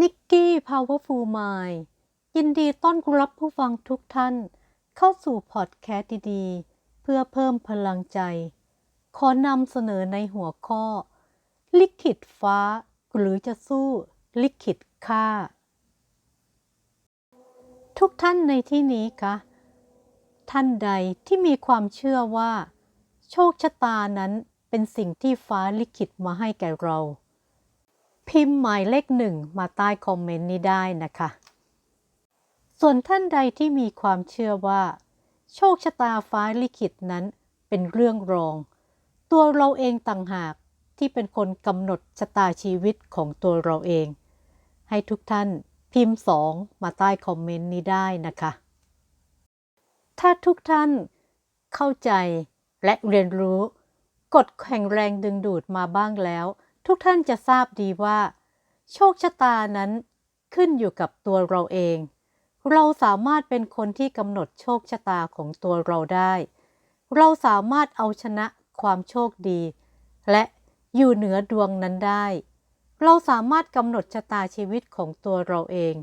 นิกกี้ Powerful Mind ยินดีต้อนรับผู้ฟังทุกท่าน เข้าสู่พอดแคสต์ดีๆ เพื่อเพิ่มพลังใจ ขอนำเสนอในหัวข้อ ลิขิตฟ้า หรือจะสู้ลิขิตค่า ทุกท่านในที่นี้คะท่านใดที่มีความเชื่อว่า โชคชะตานั้นเป็นสิ่งที่ฟ้าลิขิตมาให้แก่เรา พิมพ์หมายเลขหนึ่งมาใต้คอมเมนต์นี้ได้นะคะ ส่วนท่านใดที่มีความเชื่อว่า โชคชะตาฟ้าลิขิตนั้นเป็นเรื่องรอง ตัวเราเองต่างหากที่เป็นคนกำหนดชะตาชีวิตของตัวเราเอง ให้ทุกท่านพิมพ์สองมาใต้คอมเมนต์นี้ได้นะคะ ถ้าทุกท่านเข้าใจและเรียนรู้กฎแห่งแรงดึงดูดมาบ้างแล้ว ทุกท่านจะทราบดีว่า โชคชะตานั้นขึ้นอยู่กับตัวเราเอง เราสามารถเป็นคนที่กำหนดโชคชะตาของตัวเราได้ เราสามารถเอาชนะความโชคดี และอยู่เหนือดวงนั้นได้ เราสามารถกำหนดชะตาชีวิตของตัวเราเอง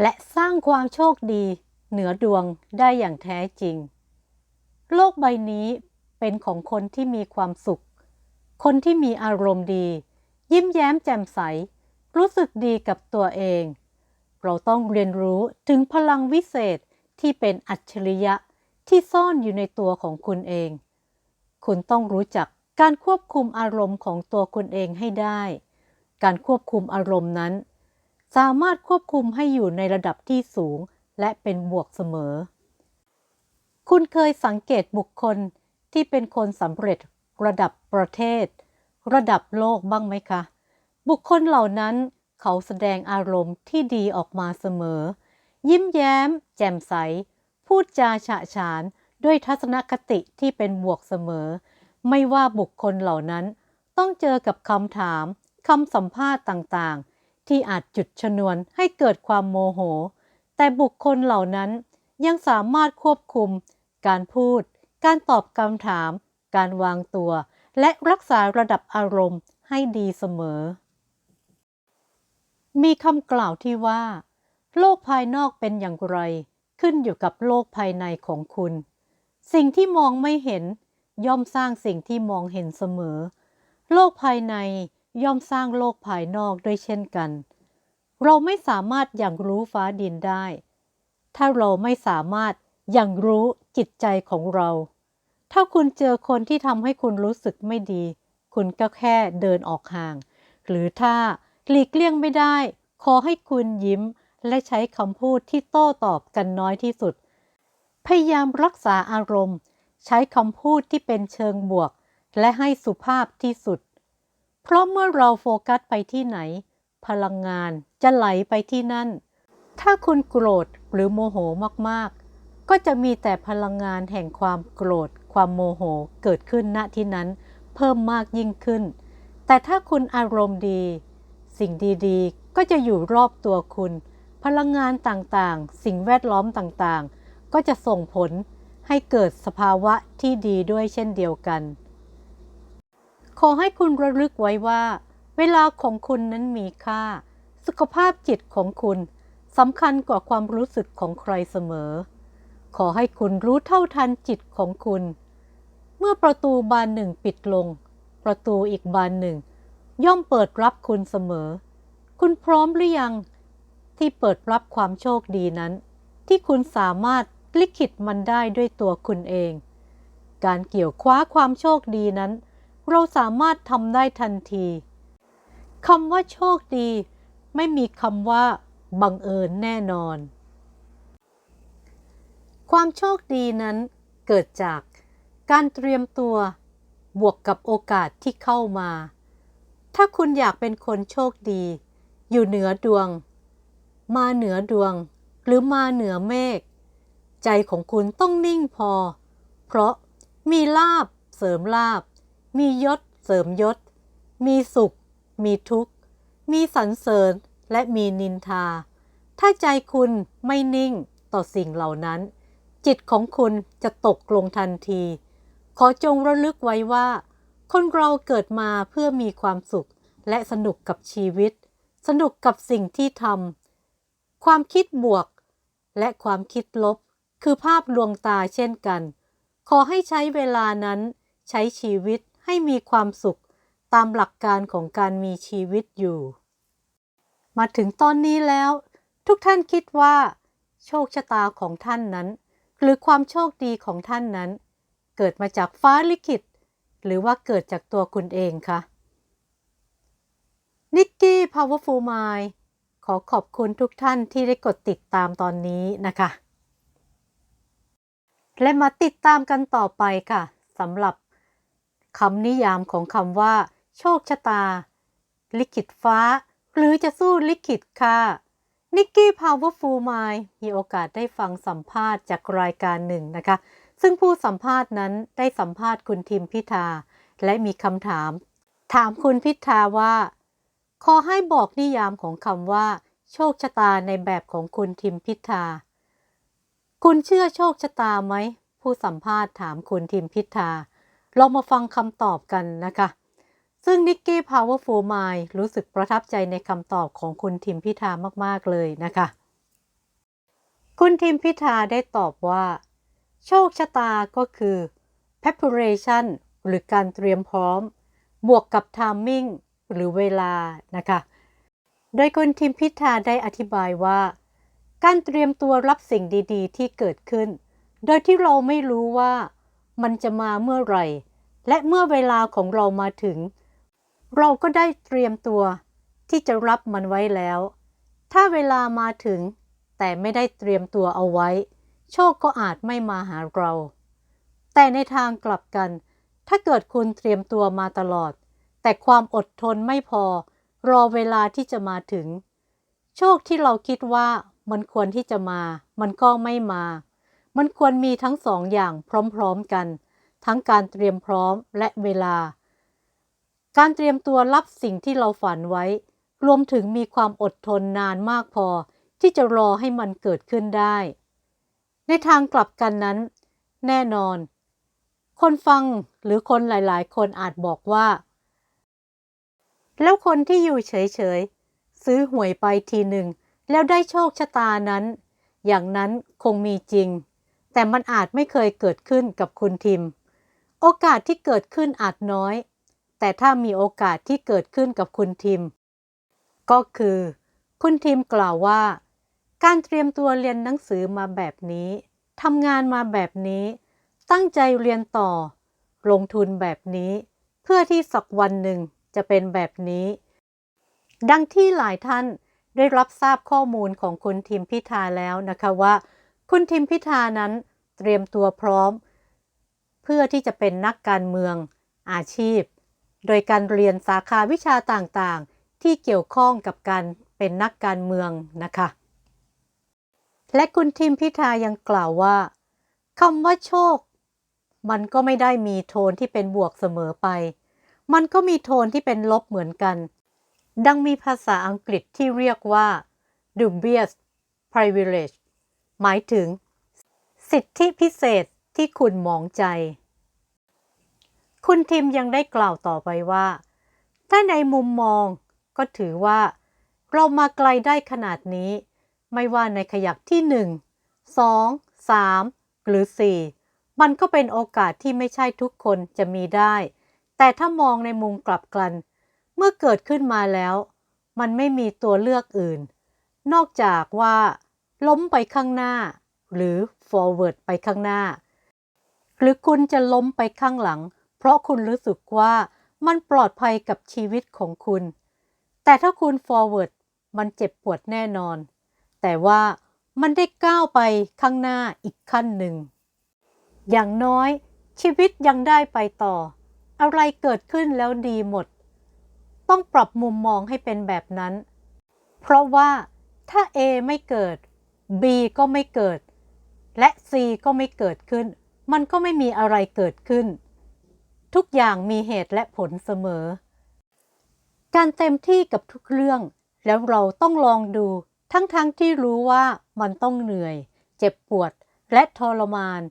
และสร้างความโชคดี เหนือดวงได้อย่างแท้จริง โลกใบนี้เป็นของคนที่มีความสุข คนที่มีอารมณ์ดี ยิ้มแย้มแจ่มใส รู้สึกดีกับตัวเอง เราต้องเรียนรู้ถึงพลังวิเศษที่เป็นอัจฉริยะที่ซ่อนอยู่ในตัวของคุณเอง คุณต้องรู้จักการควบคุมอารมณ์ของตัวคุณเองให้ได้ การควบคุมอารมณ์นั้น สามารถควบคุมให้อยู่ในระดับที่สูง และเป็นบวกเสมอ คุณเคยสังเกตบุคคลที่เป็นคนสำเร็จ ระดับประเทศ ระดับโลกบ้างไหมคะ บุคคลเหล่านั้นเขาแสดงอารมณ์ที่ดีออกมาเสมอ ยิ้มแย้ม แจ่มใส พูดจาฉะฉานด้วยทัศนคติที่เป็นบวกเสมอ ไม่ว่าบุคคลเหล่านั้น ต้องเจอกับคำถามคำสัมภาษณ์ต่างๆ ที่อาจจุดชนวนให้เกิดความโมโห แต่บุคคลเหล่านั้นยังสามารถควบคุม การพูด การตอบคำถาม การวางตัว และรักษาระดับอารมณ์ให้ดีเสมอ มีคำกล่าวที่ว่า โลกภายนอกเป็นอย่างไร ขึ้นอยู่กับโลกภายในของคุณ สิ่งที่มองไม่เห็น ย่อมสร้างสิ่งที่มองเห็นเสมอ โลกภายในย่อมสร้างโลกภายนอกด้วยเช่นกัน เราไม่สามารถอย่างรู้ฟ้าดินได้ ถ้าเราไม่สามารถอย่างรู้จิตใจของเรา ถ้าคุณเจอคนที่ทำให้คุณรู้สึกไม่ดี คุณก็แค่เดินออกห่าง หรือถ้าหลีกเลี่ยงไม่ได้ ขอให้คุณยิ้ม และใช้คำพูดที่โต้ตอบกันน้อยที่สุด พยายามรักษาอารมณ์ ใช้คำพูดที่เป็นเชิงบวก และให้สุภาพที่สุด เพราะเมื่อเราโฟกัสไปที่ไหน พลังงานจะไหลไปที่นั่น ถ้าคุณโกรธหรือโมโหมากๆ ก็จะมีแต่พลังงานแห่งความโกรธ ความโมโหเกิดขึ้นณที่นั้นเพิ่มมากยิ่งขึ้น แต่ถ้าคุณอารมณ์ดี สิ่งดีๆ ก็จะอยู่รอบตัวคุณ พลังงานต่างๆ สิ่งแวดล้อมต่างๆ ก็จะส่งผลให้เกิดสภาวะที่ดีด้วยเช่นเดียวกัน ขอให้คุณระลึกไว้ว่า เวลาของคุณนั้นมีค่า สุขภาพจิตของคุณสำคัญกว่าความรู้สึกของใครเสมอ ขอให้คุณรู้เท่าทันจิตของคุณ เมื่อประตูบานหนึ่งปิดลง ประตูอีกบานหนึ่ง ย่อมเปิดรับคุณเสมอ คุณพร้อมหรือยัง ที่เปิดรับความโชคดีนั้น ที่คุณสามารถลิขิตมันได้ด้วยตัวคุณเอง การเกี่ยวคว้าความโชคดีนั้น เราสามารถทำได้ทันทีคำว่าโชคดี ไม่มีคำว่าบังเอิญแน่นอน ความโชคดีนั้นเกิดจากการเตรียมตัวบวกกับโอกาสที่เข้ามา ถ้าคุณอยากเป็นคนโชคดี อยู่เหนือดวง มาเหนือดวง หรือมาเหนือเมฆ ใจของคุณต้องนิ่งพอ เพราะมีลาบเสริมลาบ มียศเสริมยศ มีสุข มีทุกข์ มีสรรเสริญและมีนินทา ถ้าใจคุณไม่นิ่งต่อสิ่งเหล่านั้น จิตของคุณจะตกลงทันที ขอจงระลึกไว้ว่า คนเราเกิดมาเพื่อมีความสุขและสนุกกับชีวิต สนุกกับสิ่งที่ทำความคิดบวก และความคิดลบ คือภาพลวงตาเช่นกัน ขอให้ใช้เวลานั้นใช้ชีวิตให้มีความสุขตามหลักการของการมีชีวิตอยู่ มาถึงตอนนี้แล้ว ทุกท่านคิดว่า โชคชะตาของท่านนั้น หรือความโชคดีของท่านนั้น เกิดมาจากฟ้าลิขิต หรือว่าเกิดจากตัวคุณเองคะนิกกี้ Powerful Mind ขอขอบคุณทุกท่านที่ได้กดติดตามตอนนี้นะคะ และมาติดตามกันต่อไปค่ะสำหรับคำนิยามของคำว่า โชคชะตา ลิขิตฟ้า หรือจะสู้ลิขิตค่ะ นิกกี้ Powerful Mind มีโอกาสได้ฟังสัมภาษณ์จากรายการหนึ่งนะคะ ซึ่งผู้สัมภาษณ์นั้นได้สัมภาษณ์คุณทิมพิธา และมีคำถาม ถามคุณพิธาว่า ขอให้บอกนิยามของคำว่า โชคชะตาในแบบของคุณทิมพิธา คุณเชื่อโชคชะตาไหม ผู้สัมภาษณ์ถามคุณทิมพิธา ลองมาฟังคำตอบกันนะคะ ซึ่งนิกกี้ Powerful Mind รู้สึกประทับใจในคำตอบของคุณทิมพิธามาก ๆ เลยนะคะ คุณทิมพิธาได้ตอบว่า โชคชะตาก็คือ preparation หรือการเตรียมพร้อม บวกกับ timing หรือเวลานะคะ โดยคุณทิมพิธาได้อธิบายว่า การเตรียมตัวรับสิ่งดีๆ ที่เกิดขึ้น โดยที่เราไม่รู้ว่ามันจะมาเมื่อไหร่ และเมื่อเวลาของเรามาถึง เราก็ได้เตรียมตัวที่จะรับมันไว้แล้ว ถ้าเวลามาถึง แต่ไม่ได้เตรียมตัวเอาไว้ โชคก็อาจไม่มาหาเรา แต่ในทางกลับกัน ถ้าเกิดคุณเตรียมตัวมาตลอด แต่ความอดทนไม่พอ รอเวลาที่จะมาถึง โชคที่เราคิดว่ามันควรที่จะมา มันก็ไม่มา มันควรมีทั้งสองอย่างพร้อมๆกัน ทั้งการเตรียมพร้อมและเวลา การเตรียมตัวรับสิ่งที่เราฝันไว้ รวมถึงมีความอดทนนานมากพอ ที่จะรอให้มันเกิดขึ้นได้ ในทางกลับกันนั้น แน่นอน คนฟังหรือคนหลาย ๆ คนอาจบอกว่า แล้วคนที่อยู่เฉย ๆ ซื้อหวยไปทีหนึ่ง แล้วได้โชคชะตานั้น อย่างนั้นคงมีจริง แต่มันอาจไม่เคยเกิดขึ้นกับคุณทิม โอกาสที่เกิดขึ้นอาจน้อย แต่ถ้ามีโอกาสที่เกิดขึ้นกับคุณทิม ก็คือ คุณทิมกล่าวว่า การเตรียมตัวเรียนหนังสือมาแบบนี้ทำงานมาแบบนี้ ตั้งใจเรียนต่อ ลงทุนแบบนี้ เพื่อที่สักวันหนึ่งจะเป็นแบบนี้ ดังที่หลายท่านได้รับทราบข้อมูลของคุณทิมพิธาแล้วนะคะว่า คุณทิมพิธานั้นเตรียมตัวพร้อม เพื่อที่จะเป็นนักการเมืองอาชีพ โดยการเรียนสาขาวิชาต่างๆ ที่เกี่ยวข้องกับการเป็นนักการเมืองนะคะ และคุณทิมพิธายังกล่าวว่าคำว่าโชค มันก็ไม่ได้มีโทนที่เป็นบวกเสมอไป มันก็มีโทนที่เป็นลบเหมือนกัน ดังมีภาษาอังกฤษที่เรียกว่า dubious privilege หมายถึง สิทธิพิเศษที่คุณมองใจ คุณทิมยังได้กล่าวต่อไปว่า ถ้าในมุมมองก็ถือว่า เรามาไกลได้ขนาดนี้ ไม่ว่าในขยักที่ 1 2 3 หรือ 4 มันก็เป็นโอกาสที่ไม่ใช่ทุกคนจะมีได้ แต่ถ้ามองในมุมกลับกัน เมื่อเกิดขึ้นมาแล้ว มันไม่มีตัวเลือกอื่น นอกจากว่า ล้มไปข้างหน้า หรือ forward ไปข้างหน้า หรือคุณจะล้มไปข้างหลัง เพราะคุณรู้สึกว่ามันปลอดภัยกับชีวิตของคุณ แต่ถ้าคุณ forward มันเจ็บปวดแน่นอน แต่ว่ามันได้ก้าวไปข้างหน้าอีกขั้นหนึ่ง อย่างน้อยชีวิตยังได้ไปต่อ อะไรเกิดขึ้นแล้วดีหมด ต้องปรับมุมมองให้เป็นแบบนั้น เพราะว่าถ้า A ไม่เกิด B ก็ไม่เกิด และ C ก็ไม่เกิดขึ้น มันก็ไม่มีอะไรเกิดขึ้น ทุกอย่างมีเหตุและผลเสมอ การเต็มที่กับทุกเรื่อง แล้วเราต้องลองดู ทั้งๆทที่รู้ว่ามันต้องเหนื่อย เจ็บปวดและทรมาน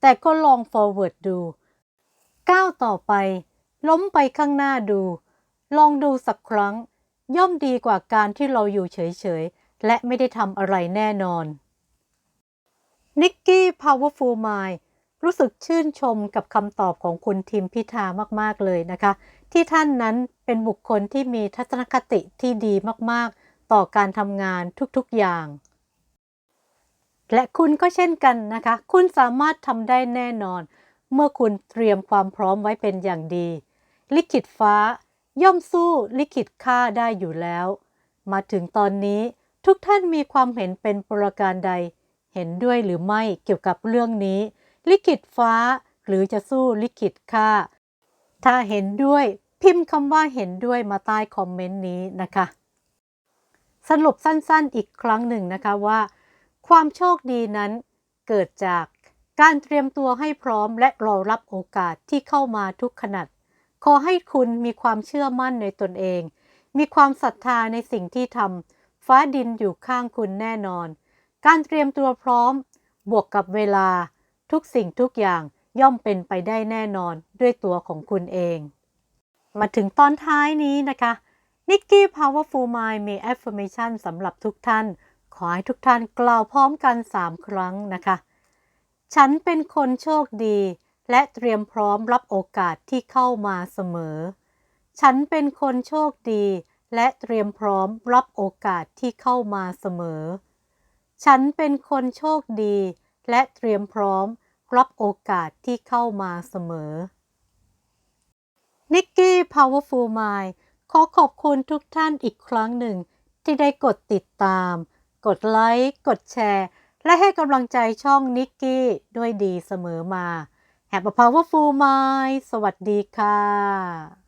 แต่ก็ลอง forward ดู ก้าวต่อไป ล้มไปข้างหน้าดู ลองดูสักครั้ง ย่อมดีกว่าการที่เราอยู่เฉยๆ และไม่ได้ทำอะไรแน่นอนนิกกี้ Powerful Mind รู้สึกชื่นชมกับคำตอบของคุณทิมพิธามากๆเลยนะคะ ที่ท่านนั้นเป็นบุคคลที่มีทัศนคติที่ดีมากๆ ต่อการทำงานทุกๆอย่าง และคุณก็เช่นกันนะคะ คุณสามารถทำได้แน่นอน เมื่อคุณเตรียมความพร้อมไว้เป็นอย่างดี ลิขิตฟ้า ย่อมสู้ลิขิตค่าได้อยู่แล้ว มาถึงตอนนี้ทุกท่านมีความเห็นเป็นประการใด เห็นด้วยหรือไม่เกี่ยวกับเรื่องนี้ ลิขิตฟ้า หรือจะสู้ลิขิตค่าถ้าเห็นด้วยพิมพ์คำว่าเห็นด้วยมาใต้คอมเมนต์นี้นะคะ สรุปสั้นๆอีกครั้งหนึ่งนะคะว่า ความโชคดีนั้นเกิดจากการเตรียมตัวให้พร้อมและรอรับโอกาสที่เข้ามาทุกขณะขอให้คุณมีความเชื่อมั่นในตนเอง มีความศรัทธาในสิ่งที่ทำฟ้าดินอยู่ข้างคุณแน่นอน การเตรียมตัวพร้อม บวกกับเวลา ทุกสิ่งทุกอย่างย่อมเป็นไปได้แน่นอนด้วยตัวของคุณเอง มาถึงตอนท้ายนี้นะคะนิกกี้ Powerful Mind มี affirmation สำหรับทุกท่าน ขอให้ทุกท่านกล่าวพร้อมกัน 3 ครั้งนะคะ ฉันเป็นคนโชคดี และเตรียมพร้อมรับโอกาสที่เข้ามาเสมอ ฉันเป็นคนโชคดี และเตรียมพร้อมรับโอกาสที่เข้ามาเสมอ ฉันเป็นคนโชคดี และเตรียมพร้อม รับโอกาสที่เข้ามาเสมอ นิกกี้ Powerful Mind ขอขอบคุณทุกท่านอีกครั้งหนึ่ง ที่ได้กดติดตาม กดไลค์ กดแชร์ และให้กำลังใจช่องนิกกี้ด้วยดีเสมอมา Have a powerful mind สวัสดีค่ะ